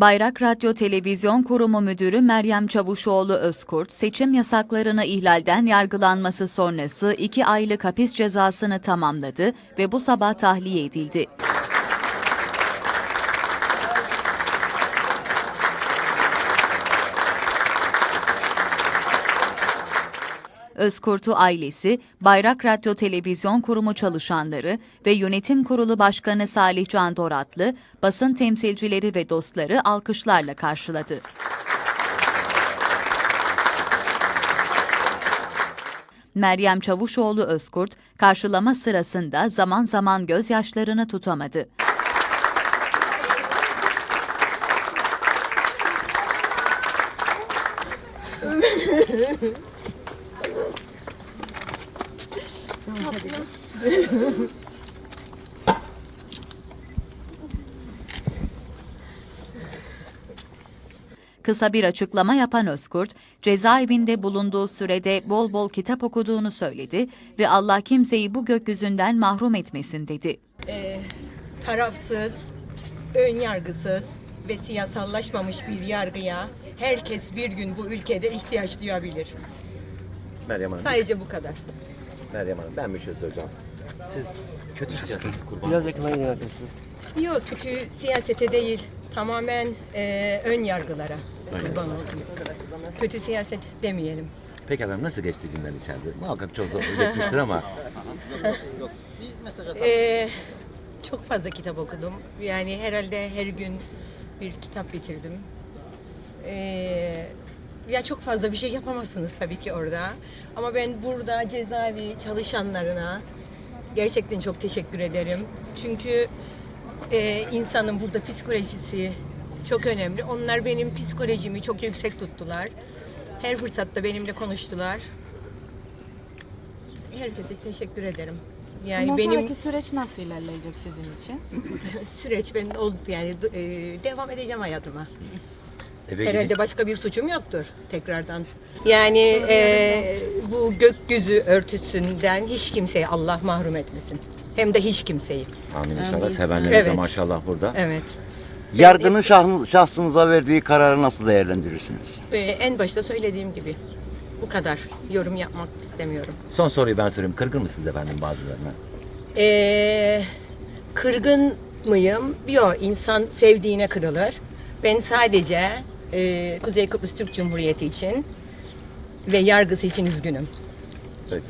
Bayrak Radyo Televizyon Kurumu Müdürü Meryem Çavuşoğlu Özkurt, seçim yasaklarını ihlalden yargılanması sonrası iki aylık hapis cezasını tamamladı ve bu sabah tahliye edildi. Özkurt'u ailesi, Bayrak Radyo Televizyon Kurumu çalışanları ve Yönetim Kurulu Başkanı Salih Can Doratlı, basın temsilcileri ve dostları alkışlarla karşıladı. Meryem Çavuşoğlu Özkurt, karşılama sırasında zaman zaman gözyaşlarını tutamadı. Kısa bir açıklama yapan Özkurt, cezaevinde bulunduğu sürede bol bol kitap okuduğunu söyledi ve Allah kimseyi bu gökyüzünden mahrum etmesin dedi. tarafsız, ön yargısız ve siyasallaşmamış bir yargıya herkes bir gün bu ülkede ihtiyaç duyabilir. Meryem Hanım, Sadece bu kadar. Meryem Hanım ben bir şey söyleyeceğim. Siz kötü siyasetin kurbanı. Biraz yakına gel arkadaşlar. Yok kötü siyasete değil, tamamen e, ön yargılara kurban oldum. Kötü siyaset demeyelim. Peki efendim nasıl geçti günler içeride? Muhakkak çok zor geçmiştir ama E, çok fazla kitap okudum. Yani herhalde her gün bir kitap bitirdim. E, ya çok fazla bir şey yapamazsınız tabii ki orada. Ama ben burada cezaevi çalışanlarına gerçekten çok teşekkür ederim. Çünkü e, insanın burada psikolojisi çok önemli. Onlar benim psikolojimi çok yüksek tuttular. Her fırsatta benimle konuştular. Herkese teşekkür ederim. Yani Bundan benim sonraki süreç nasıl ilerleyecek sizin için? süreç ben oldu yani e, devam edeceğim hayatıma. Eve Herhalde gidip başka bir suçum yoktur tekrardan. Yani e, bu gökyüzü örtüsünden hiç kimseyi Allah mahrum etmesin. Hem de hiç kimseyi. amin inşallah sevenleriniz de Evet. maşallah burada. Evet. Yargının şah- şahsınıza verdiği kararı nasıl değerlendirirsiniz? E, en başta söylediğim gibi bu kadar. Yorum yapmak istemiyorum. Son soruyu ben sorayım. Kırgın mısınız efendim bazılarına? E, kırgın mıyım? Yok insan sevdiğine kırılır. Ben sadece e, Kuzey Kıbrıs Türk Cumhuriyeti için ve yargısı için üzgünüm. Peki.